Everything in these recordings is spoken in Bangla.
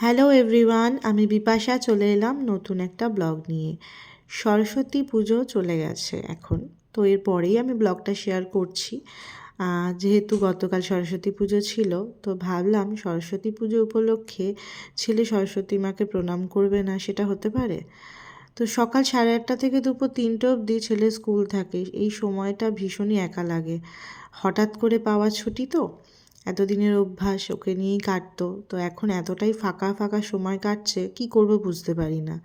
হ্যালো এভরিওয়ান আমি বিপাশা চলে এলাম নতুন একটা ব্লগ নিয়ে। সরস্বতী পুজো চলে গেছে এখন, তো এরপরেই আমি ব্লগটা শেয়ার করছি। যেহেতু গতকাল সরস্বতী পুজো ছিল, তো ভাবলাম সরস্বতী পুজো উপলক্ষে ছেলে সরস্বতী মাকে প্রণাম করবে না সেটা হতে পারে? তো সকাল সাড়ে আটটা থেকে দুপুর তিনটে অবধি ছেলে স্কুল থাকে। এই সময়টা ভীষণই একা লাগে। হঠাৎ করে পাওয়া ছুটি তো? এতদিনের অভ্যাস, ওকে নিয়েই কাটতো। তো এখন এতটাই ফাঁকা ফাঁকা সময় কাটছে, কি করব বুঝতে পারি না।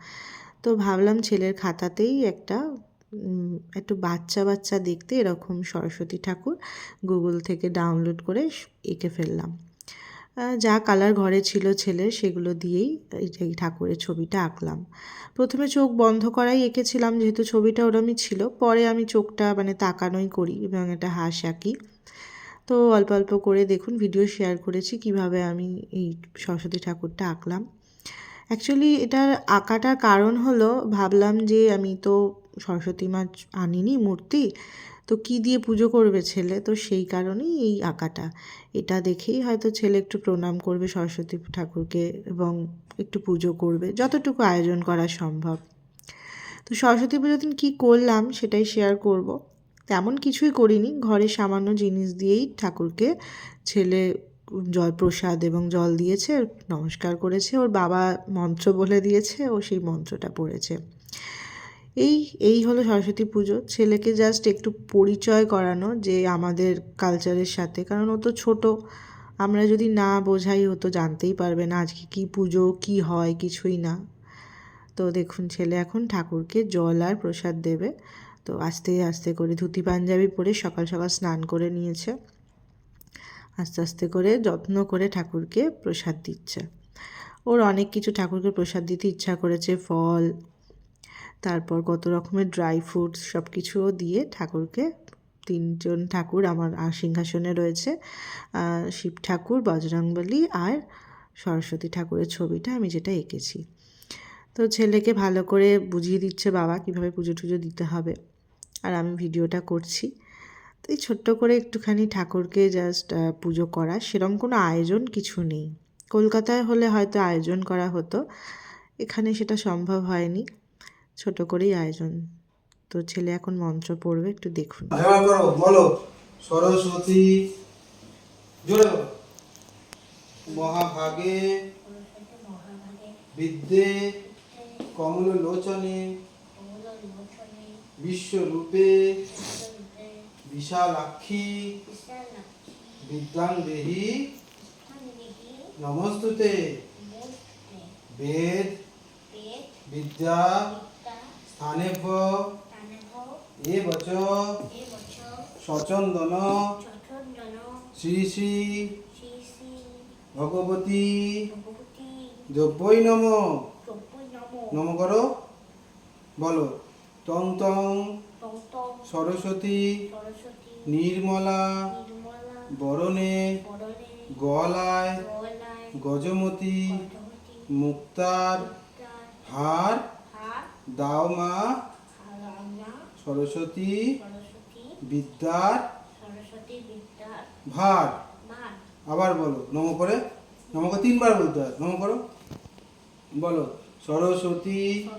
তো ভাবলাম ছেলের খাতাতেই একটা একটু বাচ্চা বাচ্চা দেখতে এরকম সরস্বতী ঠাকুর গুগল থেকে ডাউনলোড করে এঁকে ফেললাম। যা কালার ঘরে ছিল ছেলের, সেগুলো দিয়েই এই ঠাকুরের ছবিটা আঁকলাম। প্রথমে চোখ বন্ধ করাই এঁকেছিলাম, যেহেতু ছবিটা ওরমই ছিল। পরে আমি চোখটা মানে তাকানোই করি এবং একটা হাঁস আঁকি। তো অল্প অল্প করে দেখুন, ভিডিও শেয়ার করেছি কীভাবে আমি এই সরস্বতী ঠাকুরটা আঁকলাম। অ্যাকচুয়ালি এটার আঁকাটার কারণ হলো, ভাবলাম যে আমি তো সরস্বতী মা আনিনি মূর্তি তো কি দিয়ে পুজো করবে ছেলে? তো সেই কারণেই এই আঁকাটা। এটা দেখেই হয়তো ছেলে একটু প্রণাম করবে সরস্বতী ঠাকুরকে এবং একটু পুজো করবে, যতটুকু আয়োজন করা সম্ভব। তো সরস্বতী পুজোর দিন কী করলাম সেটাই শেয়ার করব। তেমন কিছুই করিনি, ঘরে সামান্য জিনিস দিয়েই ঠাকুরকে ছেলে জল প্রসাদ এবং জল দিয়েছে, নমস্কার করেছে, ওর বাবা মন্ত্র বলে দিয়েছে, ও সেই মন্ত্রটা পড়েছে। এই এই হলো সরস্বতী পুজো। ছেলেকে জাস্ট একটু পরিচয় করানো যে আমাদের কালচারের সাথে। কারণ ও তো ছোট। আমরা যদি না বোঝাই, ও তো জানতেই পারবে না আজকে কী পুজো, কী হয়, কিছুই না। তো দেখুন, ছেলে এখন ঠাকুরকে জল আর প্রসাদ দেবে। তো আস্তে আস্তে করে ধুতি পাঞ্জাবি পরে সকাল সকাল স্নান করে নিয়েছে। আস্তে আস্তে করে যত্ন করে ঠাকুরকে প্রসাদ দিচ্ছে। ওর অনেক কিছু ঠাকুরকে প্রসাদ দিতে ইচ্ছা করেছে, ফল তারপর কত রকমের ড্রাই ফ্রুটস সব কিছুও দিয়ে ঠাকুরকে তিনজন ঠাকুর আমার সিংহাসনে রয়েছে শিব ঠাকুর, বজরংবলী আর সরস্বতী ঠাকুরের ছবিটা আমি যেটা এঁকেছি। তো ছেলেকে ভালো করে বুঝিয়ে দিচ্ছে বাবা কীভাবে পুজো টুজো দিতে হবে। আর আমি ভিডিওটা করছি। তো এই ছোট্ট করে একটুখানি ঠাকুরকে জাস্ট পুজো করা সেরকম কোনো আয়োজন কিছু নেই। কলকাতায় হলে হয়তো আয়োজন করা হতো, এখানে সেটা সম্ভব হয়নি। ছোট করেই আয়োজন। তো ছেলে এখন মন্ত্র পড়বে একটু দেখুন। বলো। সরস্বতী জোরে মহাভাগে বিদ্যে কমল লোচনে বিশ্বরূপে বিশালাক্ষী বিদ্যাং দেহি নমস্তুতে। বেদ বিদ্যা স্থানেভ্য এ বচ সচন্দন শ্রী শ্রী ভগবতী দ্রব্যই নম। নম। করো। বলো। তং তং সরস্বতী নির্মলা বরণে গলায় গজমতি মুক্তার হার দাও মা। সরস্বতী। বিদ্যার। ভার। আবার বলো নম করে। নম করে তিনবার বলতে হয়। নম করো। বলো সরস্বতী।